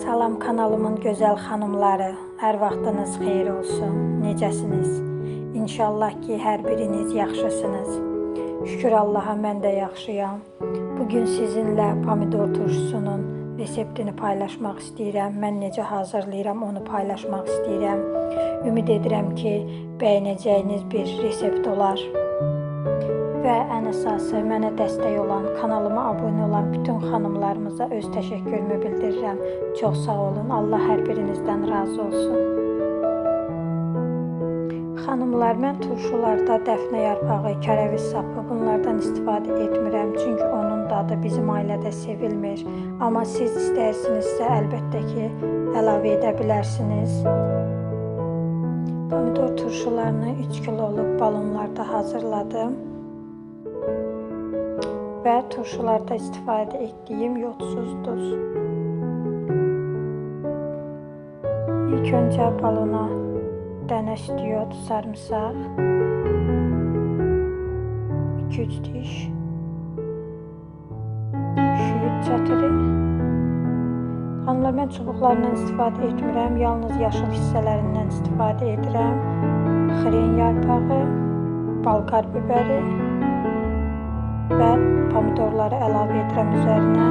Salam kanalımın gözəl xanımları, hər vaxtınız xeyir olsun. Necəsiniz? İnşallah ki, hər biriniz yaxşısınız. Şükür Allaha mən də yaxşıyam. Bu gün sizinlə pomidor turşusunun reseptini paylaşmaq istəyirəm. Mən necə hazırlayıram onu paylaşmaq istəyirəm. Ümid edirəm ki, bəyənəcəyiniz bir resept olar. Və ən əsası mənə dəstək olan, kanalıma abunə olan bütün xanımlarımıza öz təşəkkürümü bildirirəm. Çox sağ olun. Allah hər birinizdən razı olsun. Xanımlar, mən turşularda dəfnə yarpağı, kərəviz sapı bunlardan istifadə etmirəm, çünki onun dadı bizim ailədə sevilmir. Amma siz istəyirsinizsə əlbəttə ki, əlavə edə bilərsiniz. Pomidor turşularını 3 kiloluq balonlarda hazırladım. Və turşularda istifadə etdiyim yodsuz duz. İlk öncə balona dənə stiyot, sarımsaq, 2-3 diş şüyüd çətiri. Xanımlar, mən çubuqlarından istifadə etmirəm, yalnız yaşıl hissələrindən istifadə edirəm. Xren yarpağı, balqar bibəri və pomidorları əlavə edirəm üzərinə.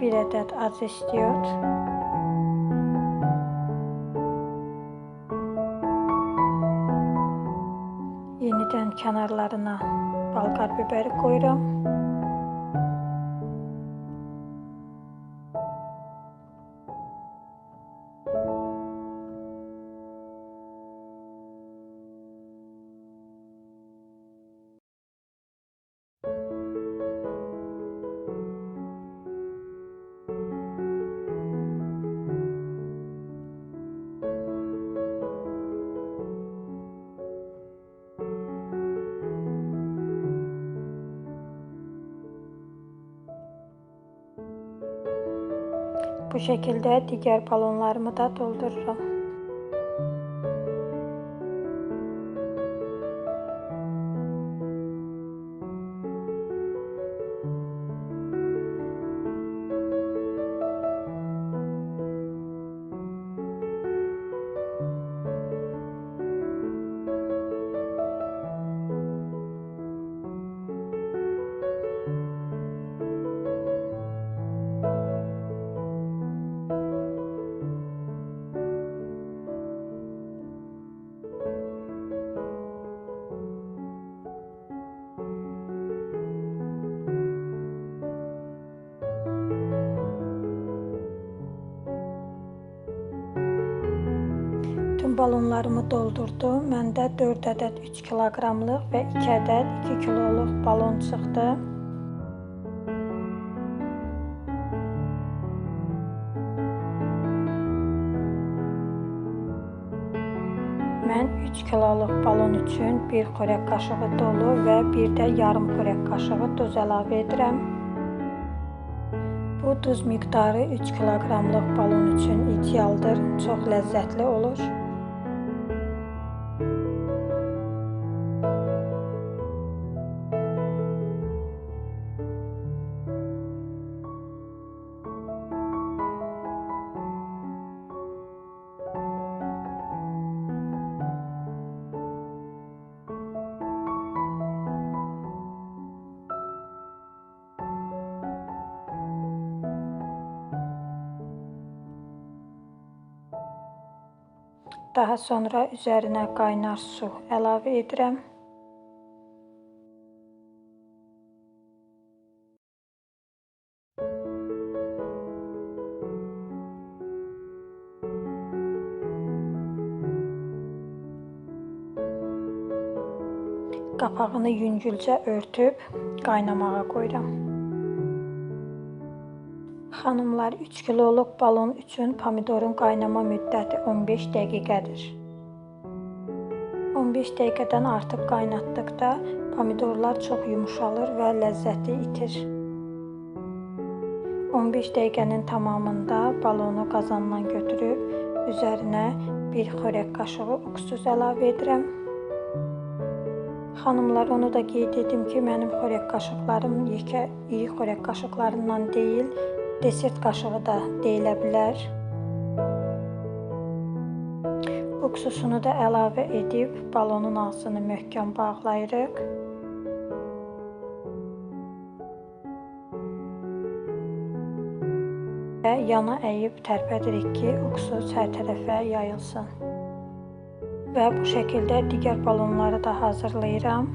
Bir ədəd acı istiyot. Yenidən kənarlarına balqar bibəri qoyuram. Bu şəkildə digər balonlarımı da doldururam. Balonlarımı doldurdum. Məndə 4 ədəd 3 kiloqramlıq və 2 ədəd 2 kiloluq balon çıxdı. Mən 3 kiloluq balon üçün 1 xörək qaşığı dolu və bir də yarım xörək qaşığı duz əlavə edirəm. Bu duz miqdarı 3 kiloqramlıq balon üçün idealdır, çox ləzzətli olur. Daha sonra üzərinə qaynar su əlavə edirəm. Qapağını yüngülcə örtüb qaynamağa qoyuram. Xanımlar, 3 kiloluq balon üçün pomidorun qaynama müddəti 15 dəqiqədir. 15 15 dəqiqədən artıq qaynatdıqda pomidorlar çox yumşalır və ləzzəti itir. 15 dəqiqənin tamamında balonu qazandan götürüb üzərinə bir xörək qaşığı uksus əlavə edirəm. Xanımlar, onu da qeyd edim ki, mənim xörək qaşıqlarım yekə iri xörək qaşıqlarından deyil, desert qaşığı da deyilə bilər. Uksusunu da əlavə edib balonun ağzını möhkəm bağlayırıq. Və yana əyib tərpədirik ki, uksus hər tərəfə yayılsın. Və bu şəkildə digər balonları da hazırlayıram.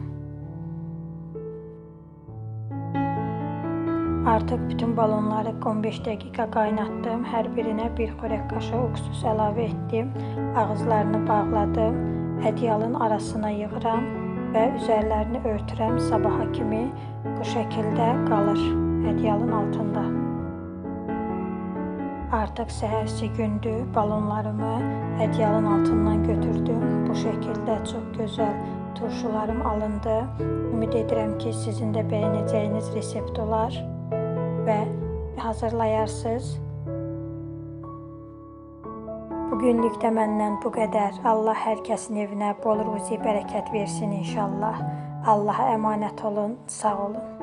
Artıq bütün balonları 15 dəqiqə qaynatdım. Hər birinə bir xörək qaşığı uksus əlavə etdim. Ağızlarını bağladım. Ədyalın arasına yığıram və üzərlərini örtürəm. Sabaha kimi bu şəkildə qalır ədyalın altında. Artıq səhərsi gündür. Balonlarımı ədyalın altından götürdüm. Bu şəkildə çox gözəl turşularım alındı. Ümid edirəm ki, sizin də bəyənəcəyiniz resept olar və hazırlayarsınız. Bugünlük də məndən bu qədər. Allah hər kəsin evinə bol ruzi bərəkət versin inşallah. Allaha əmanət olun. Sağ olun.